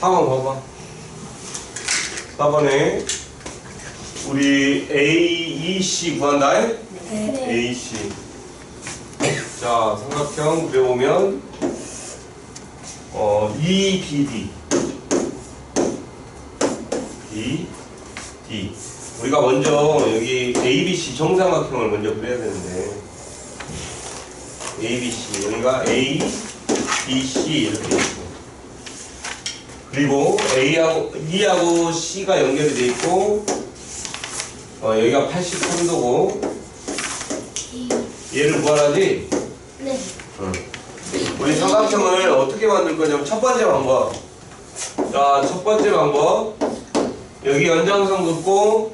4번 봐봐. 4번에 우리 A, E, C 구한다. 네. A, C. 자, 삼각형 그려보면 어, E, B, D. B, D. 우리가 먼저 여기 A, B, C 정삼각형을 먼저 그려야 되는데 A, B, C 여기가 A, B, C 이렇게 있고 그리고 A하고 E하고 C가 연결이 돼 있고 어, 여기가 83도고 얘를 구하라지 네. 응. 우리 삼각형을 어떻게 만들 거냐면 첫 번째 방법 자 첫 번째 방법 여기 연장선 긋고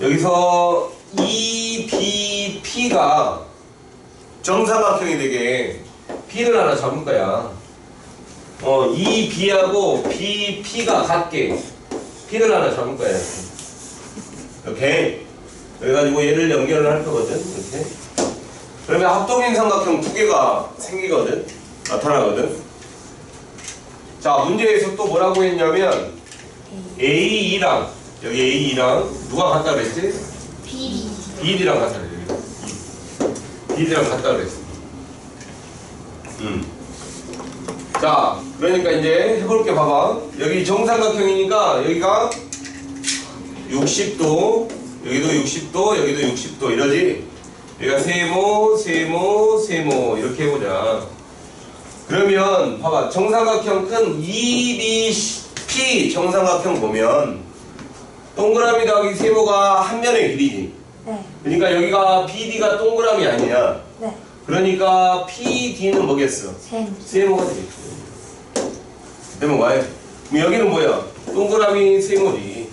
여기서 E, B, P가 정사각형이 되게 P를 하나 잡을 거야 어, E, B하고 B, P가 같게 P를 하나 잡을 거야 이렇게 그래가지고 얘를 연결을 할 거거든 이렇게 그러면 합동인 삼각형 두 개가 생기거든 나타나거든 자 문제에서 또 뭐라고 했냐면 A2랑 여기 A2랑 누가 같다 그랬지? 비리. BD랑 같다 그래 BD랑 같다 그랬어 음. 자 그러니까 이제 해볼게 봐봐. 여기 정삼각형이니까 여기가 60도 여기도 60도 여기도 60도. 이러지? 여기가 세모 세모 세모. 이렇게 해보자. 그러면 봐봐. 정삼각형 큰 EBP 정삼각형 보면 동그라미 더하기 세모가 한 면의 길이지. 네. 그러니까 여기가 BD가 동그라미 아니냐 네. 그러니까 PD는 뭐겠어 샘. 세모가 되겠죠 세모가 그럼 여기는 뭐야 동그라미 세모지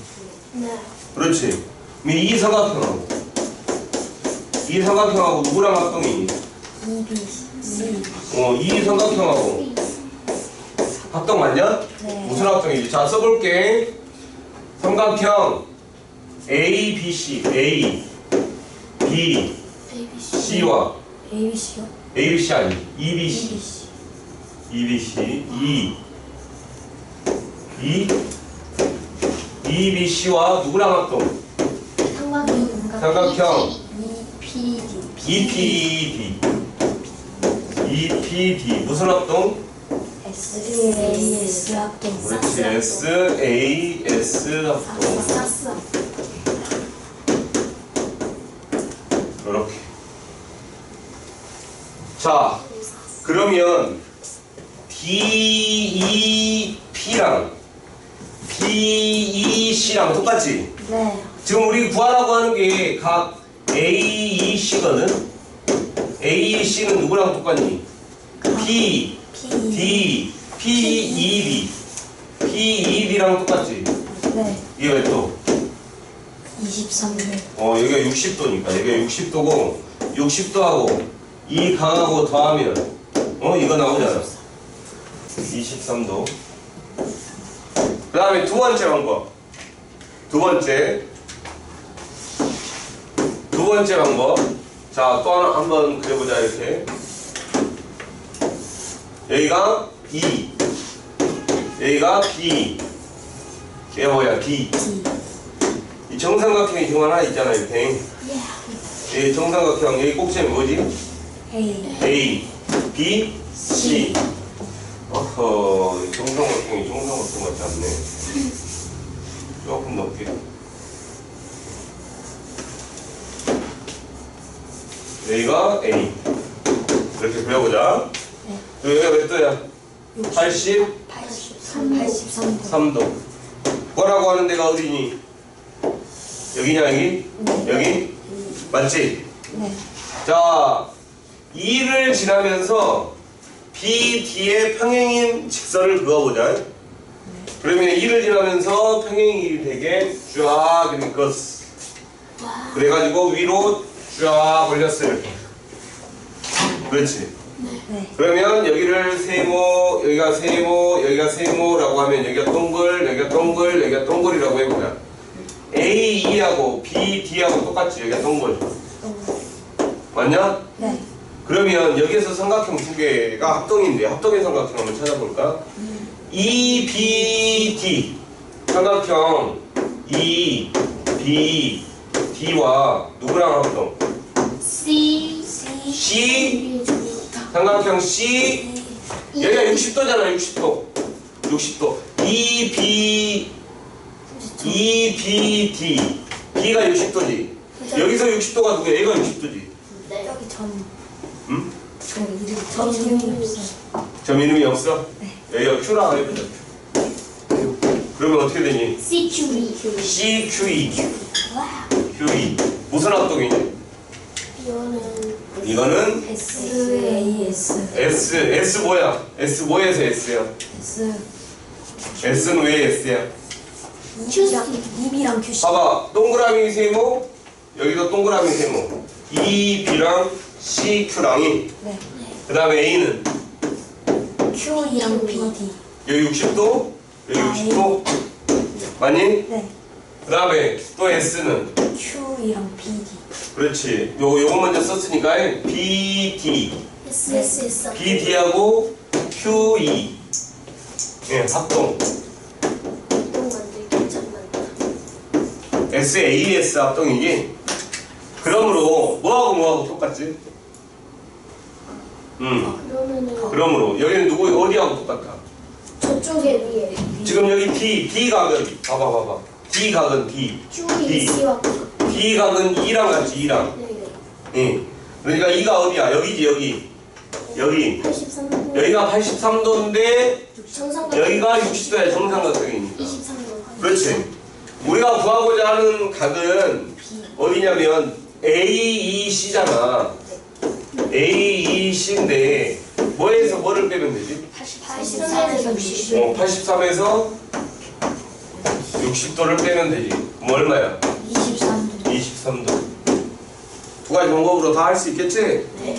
네. 그렇지. 그럼 이 삼각형하고 이 삼각형하고 누구랑. 씨. 어, 이 삼각형하고 합동 맞냐? 네. 무슨 합동이지? 자, 써볼게. 삼각형 A, B, C, A, B. C와 ABC요? A, B, C 아니, E, B, C, ABC. E, B, C, E, E, E, B, C와 누구랑 합동? 삼각형. 삼각형. EPD. EPD EPD 무슨 합동? SAS 합동. 그렇지 S A S 합동. 이렇게 자 그러면 DEP랑 BEC랑 똑같지? 네. 지금 우리 구하라고 하는 게 각 AEC거든 AEC는 누구랑 똑같니? P. D, P, E, D. P, E, D랑 똑같지? 네. 이게 왜 또? 23일. 어, 여기가 60도니까. 여기가 60도고, 60도하고, 이 강하고 더하면, 어, 이거 나오잖아. 23도. 그 다음에 두 번째 방법. 두 번째. 두 번째 방법. 자, 또 하나 한번 그려보자, 이렇게. 여기가 E. 여기가 B. 얘가 뭐야, B. 이 정삼각형이 지금 하나 있잖아, 이렇게. 예. 이 정삼각형, 여기 꼭지는 뭐지? A. A, B, C. 어허, 이 정삼각형이 정삼각형 같지 않네. 조금 높게. 여기가 A. 이렇게 그려보자. 여기가 몇 도야? 80, 83. 83도. 3도. 뭐라고 하는 데가 어디니? 여기냐, 여기? 네. 여기? 맞지? 네. 자, 2를 지나면서 BD의 평행인 직선을 그어보자. 그러면 2를 지나면서 평행이 되게 쫙 이렇게 그었어. 그래가지고 위로 쫙 올렸어 이렇게. 그렇지. 네. 그러면 여기를 세모, 여기가 세모, 여기가 세모라고 하면 여기가 동글, 여기가 동글, 여기가 동글이라고 해보자. A, E하고 B, D하고 똑같지. 여기가 동글. 또. 맞냐? 네. 그러면 여기에서 삼각형 두 개가 합동인데 합동의 삼각형 한번 찾아볼까? E, B, D. 삼각형 E, B, D와 누구랑 합동? C C 삼각형 C? 여기가 60도잖아 60도. 60도. E, B, E, B, D. B가 60도지. 여기서 60도가 누구야? 얘가 60도지. 네. 여기 점. 응? 저 이름 점 이름이 없어요. 점 이름이 없어? 네. 여기가 Q랑 해보자 그러면 어떻게 되니? C Q E C, Q, E 와우. Q, E 무슨 합동이니? 이거는 이거는 S A S S, S 뭐야? S 뭐에서 S야? S S는 왜 S야? Q랑 E랑 Q C. 봐봐 동그라미 세모 여기도 동그라미 세모 E, B랑 C, Q랑이. 네. 그 다음에 A는? Q이랑 B D. 여기 60도? 여기 아, 60도? 맞니? 네. 그 다음에 또 S는? Q이랑 B D. 그렇지. 요, 요거 먼저 썼으니까 B, D. S S S. B, D하고 Q, E. 예, 합동. 동 만들기 잠만 S, A, S 합동이지 그러므로 뭐하고 뭐하고 똑같지? 음. 그러면은 그러므로. 여기는 누구 어디하고 똑같아? 저쪽에 위에. 지금 여기 D, D 각은 봐봐 봐봐. D 각은 D Q D. C와 D 각은 E랑 같지 E랑. 네네. 예. 그러니까 E가 어디야? 여기지 여기. 여기. 83도. 여기가 83도인데 정상각 여기가 60도야 정삼각형이니까 23도 그렇지. 우리가 구하고자 하는 각은 어디냐면 AEC잖아 AEC인데 뭐에서 뭐를 빼면 되지? 83에서 60 어, 83에서 60도를 빼면 되지 그럼 얼마야? 23도. 23도 두 가지 방법으로 다 할 수 있겠지? 네 네.